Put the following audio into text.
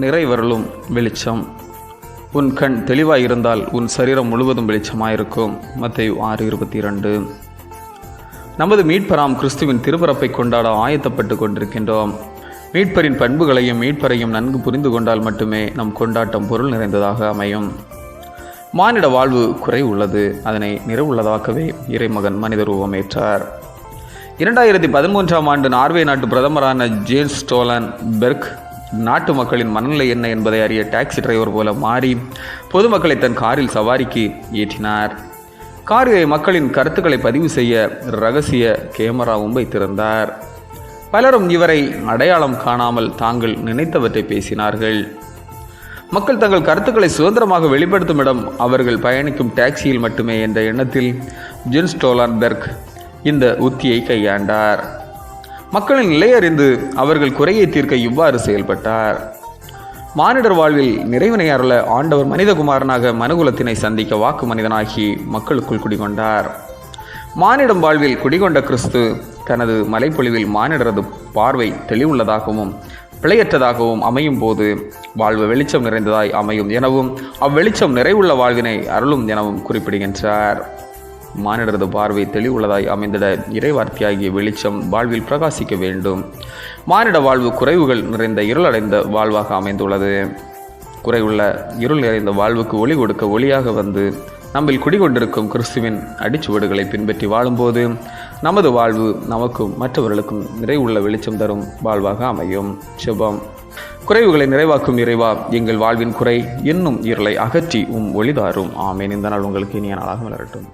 நிறைவருளும் வெளிச்சம். உன் கண் தெளிவாயிருந்தால் உன் சரீரம் முழுவதும் வெளிச்சமாயிருக்கும். மத்தை ஆறு இருபத்தி இரண்டு நமது மீட்பராம் கிறிஸ்துவின் திருப்பரப்பை கொண்டாட ஆயத்தப்பட்டு கொண்டிருக்கின்றோம். மீட்பரின் பண்புகளையும் மீட்பரையும் நன்கு புரிந்து கொண்டால் மட்டுமே நம் கொண்டாட்டம் பொருள் நிறைந்ததாக அமையும். மானிட வாழ்வு குறை உள்ளது அதனை நிறைவுள்ளதாக்கவே இறைமகன் மனித ரூபமேற்றார் இரண்டாயிரத்தி பதிமூன்றாம் ஆண்டு நார்வே நாட்டு பிரதமரான ஜேம்ஸ் ஸ்டோலன் பெர்க் நாட்டு மக்களின் மனநிலை என்ன என்பதை அறிய டாக்ஸி டிரைவர் போல மாறி பொதுமக்களை தன் காரில் சவாரிக்கு ஏற்றினார். காரில் மக்களின் கருத்துக்களை பதிவு செய்ய ரகசிய கேமராவும் வைத்திருந்தார் பலரும் இவரை அடையாளம் காணாமல் தாங்கள் நினைத்தவற்றை பேசினார்கள். மக்கள் தங்கள் கருத்துக்களை சுதந்திரமாக வெளிப்படுத்தும் இடம் அவர்கள் பயணிக்கும் டாக்ஸியில் மட்டுமே என்ற எண்ணத்தில் ஜென் ஸ்டோலன்பெர்க் இந்த உத்தியை கையாண்டார். மக்களின் நிலையறிந்து அவர்கள் குறையை தீர்க்க இவ்வாறு செயல்பட்டார். மானிடர் வாழ்வில் நிறைவினை அருள ஆண்டவர் மனிதகுமாரனாக மனுகுலத்தினை சந்திக்க வாக்கு மனிதனாகி மக்களுக்குள் குடிகொண்டார். மானிடம் வாழ்வில் குடிகொண்ட கிறிஸ்து தனது மலைப்பொழிவில் மானிடரது பார்வை தெளிவுள்ளதாகவும் பிழையற்றதாகவும் அமையும் போது வாழ்வு வெளிச்சம் நிறைந்ததாய் அமையும் எனவும் அவ்வெளிச்சம் நிறைவுள்ள வாழ்வினை அருளும் எனவும் குறிப்பிடுகின்றார். மானிடரது பார்வை தெளிவுள்ளதாய் அமைந்திட இறைவார்த்தையாகிய வெளிச்சம் வாழ்வில் பிரகாசிக்க வேண்டும். மானிட வாழ்வு குறைவுகள் நிறைந்த இருளடைந்த வாழ்வாக அமைந்துள்ளது. குறைவுள்ள இருள் நிறைந்த வாழ்வுக்கு ஒளி கொடுக்க ஒளியாக வந்து நம்மில் குடிகொண்டிருக்கும் கிறிஸ்துவின் அடிச்சுவடுகளை பின்பற்றி வாழும்போது நமது வாழ்வு நமக்கும் மற்றவர்களுக்கும் நிறைவுள்ள வெளிச்சம் தரும் வாழ்வாக அமையும். சுபம். குறைவுகளை நிறைவாக்கும் இறைவா எங்கள் வாழ்வின் குறை இன்னும் இருளை அகற்றி உம் ஒளிதாரும் ஆமேன். இந்த நாள் உங்களுக்கு இனிய நாளாக வளரட்டும்